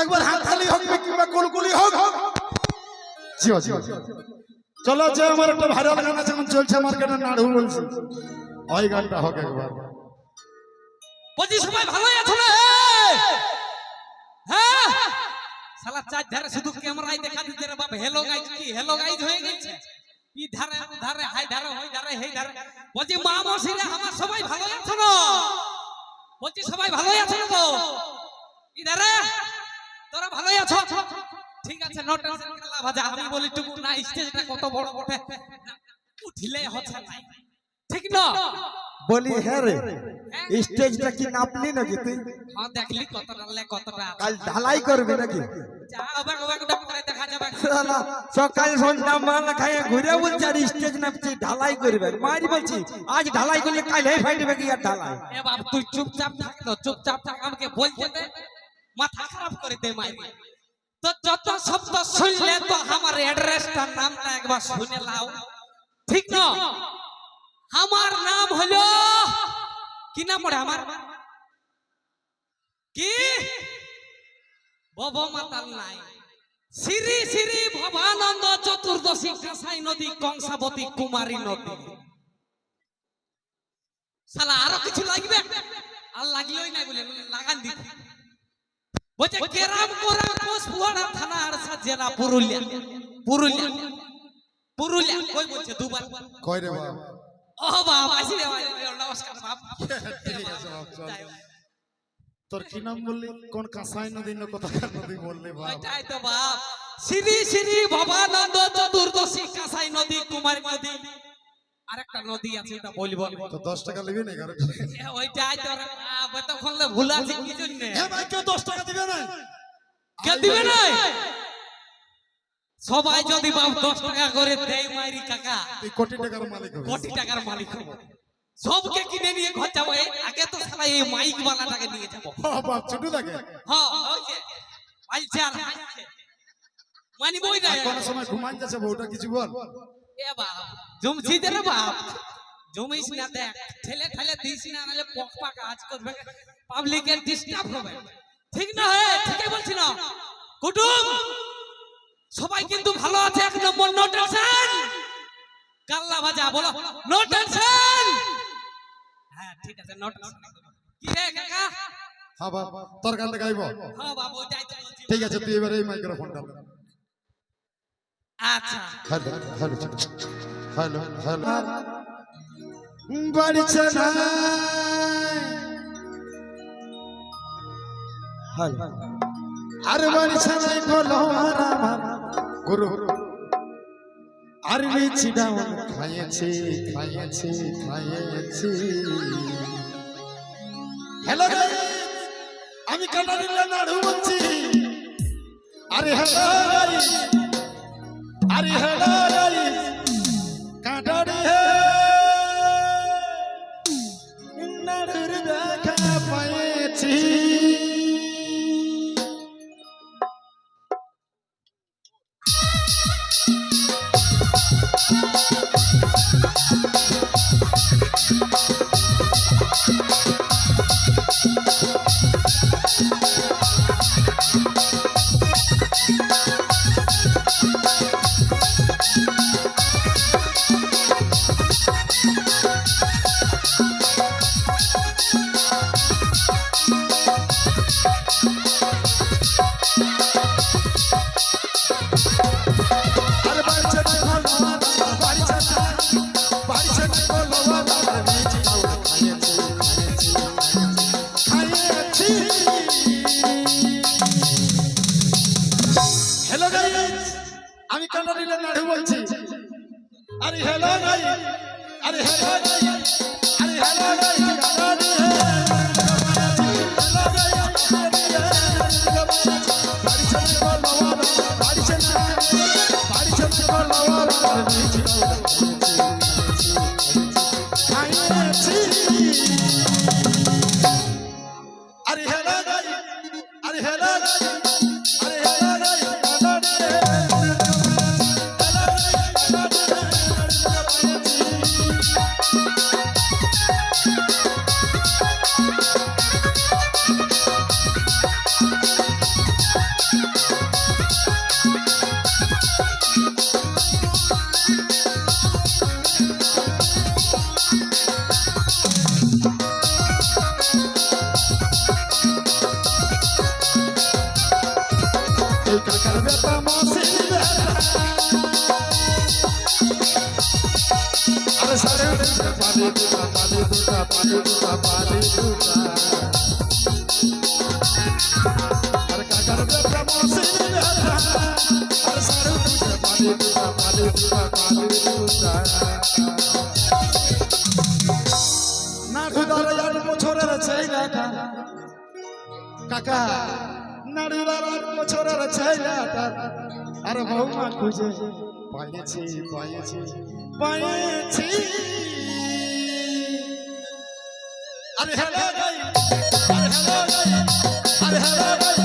একবার হাততালি হোক কিংবা কুলকুলি হোক। হোক জি জি চলো যে আমার একটা ভাইরাল গান আছে, এখন চলছে মার্কেটে নাড়ু বলছি। ওই গানটা হোক একবার। বলছি সবাই ভালোই আছো না হ্যাঁ? শালা চার ধারে শুধু ক্যামেরায় দেখা দিতে রে বাপ। হেলো গাইজ কি হেলো গাইজ হয়ে গেছে? ই ধারে ধারে, হাই ধারে হই ধারে হেই ধারে। বলছি, মা মসিরে, আমার সবাই ভালোই আছো না? বলছি, সবাই ভালোই আছো না তো? ই ধারে? তোরা ভালোই আছো? ঠিক আছে নো টেনশন লাভ আছে। আমি বলি টুকু না স্টেজটা কত বড় বটে? উঠিলে হচ্ছে ঠিক না? বলি হ্যাঁ রে স্টেজটা কি নাপলি নাকি তুই? হ্যাঁ দেখলি কতটা লে কতটা কাল ঢালাই করবি নাকি? সকাল সন্ধ্যা মাল খাইয়ে ঘুরে বলছে আর স্টেজ নাপছি ঢালাই করবে। মারি বলছি আজ ঢালাই করলে কাল হে ফাইটবে কি আর ঢালাই? এ বাপ তুই চুপচাপ থাক তো চুপচাপ থাক আমাকে বলতে মাথা খারাপ করে দে মাইরি তো যত শব্দ শুনলে তো আমার অ্যাড্রেসটার নামটা একবার শুনে লাও ঠিক না? আমার নাম হলো কি নাম পড়ে আমার? কি? নাই। শ্রী শ্রী ভবানন্দ চতুর্দশী কাঁসাই নদী, কংসাবতী কুমারী নদী। শালা আরও কিছু লাগবে? আর লাগলোই না বলে, লাগান দিতে। জেলা পুরুলিয়া পুরুলিয়া পুরুলিয়া। কই বলছে দুবার? কই রে বাবা? ও বাবা আসি রে নমস্কার বাপ। ঠিক আছে বাপ। তোর কি নাম বললি? কোন কাঁসাই নদী না কোথাকার নদী বললি বাবা ওইটাই তো বাপ। শ্রী শ্রী ভবানন্দ চতুর্দশী কাঁসাই নদী কুমারী নদী। আরেকটা নদী আছে ওটা বলব। তো দশ টাকা নিবি না এগারো ওইটাই তো বাপ। লে ভুল আছে কি জন্য? হ্যাঁ ভাই কেউ দশ টাকা দিবে না? কে দিবে না? সবাই যদি বাপ দশ টাকা করে দেয় মাইরি কাকা তুই কোটি টাকার মালিক হবি। কোটি টাকার মালিক হব। সবকে কিনে নিয়ে ঘর যাব। আগে তো সালা এই মাইক বালাটাকে নিয়ে যাব। ও বাপ ছোটু থাকে হ্যাঁ ওই যে মাইছে আর। মানি বই না কোন সময় ঘুমান যাচ্ছে বউটা কিছু বল। এ বাপ জমছি দে রে বাপ। জমিস না দেখ ঠেলে ঠেলে দিস না নাহলে পক পাক আজ করবে। পাবলিকের ডিস্টার্ব হবে। ঠিক না হে? ঠিকই বলছি না। কুটুম! সবাই কিন্তু ভালো আছে এক নম্বর নো টেনশন কাল্লা ভাজা বলো। নো টেনশন হ্যাঁ ঠিক আছে নো টেনশন কি রে কাকা? হ্যাঁ বাপ তোর গানটা গাইব হ্যাঁ বাবু ওইটাই তো বলছি। ঠিক আছে তুই এবারে এই মাইক্রোফোনটা আচ্ছা। Hello hello hello hello. বাড়িছে না। হ্যালো। আর বাড়িছে আর আমার গুরু আর চিডাউন ডাউন খাইয়েছি খাইয়েছি খাইয়েছি। হ্যালো আমি কাটারিল্লা নাড়ু বলছি। আরে হ্যালো আরে হ্যালো আরে হেলো নাই আরে হেলো গাই Sabe a নাড়ুদার আট বছরের ছেলেটা আর বৌমা খুঁজে পাইছি পাইছি পাইছি আরে হ্যালো গাই আরে হ্যালো গাই আরে হ্যালো গাই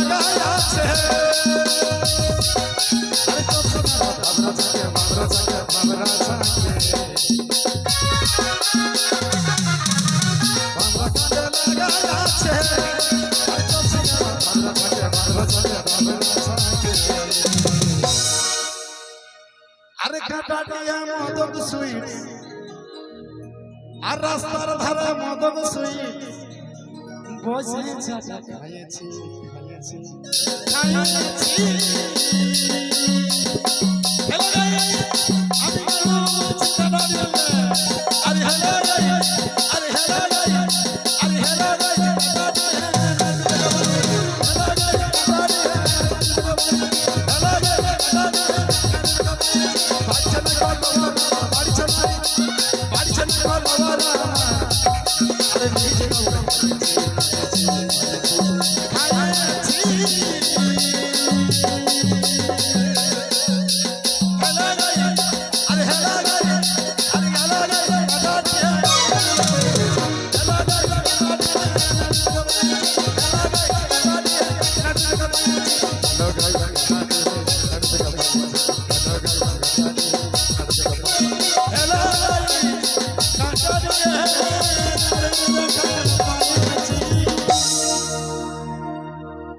কাটা লাগাইছে আরে তো সোনা বাবরা থাকে বাবরা থাকে লাগাইছে আরে কাটা দিয়া মদক সুইট আর রাস্তার ধারে মদক সুইট বসে চাটা খাইয়েছি খাইয়েছি খাইয়েছি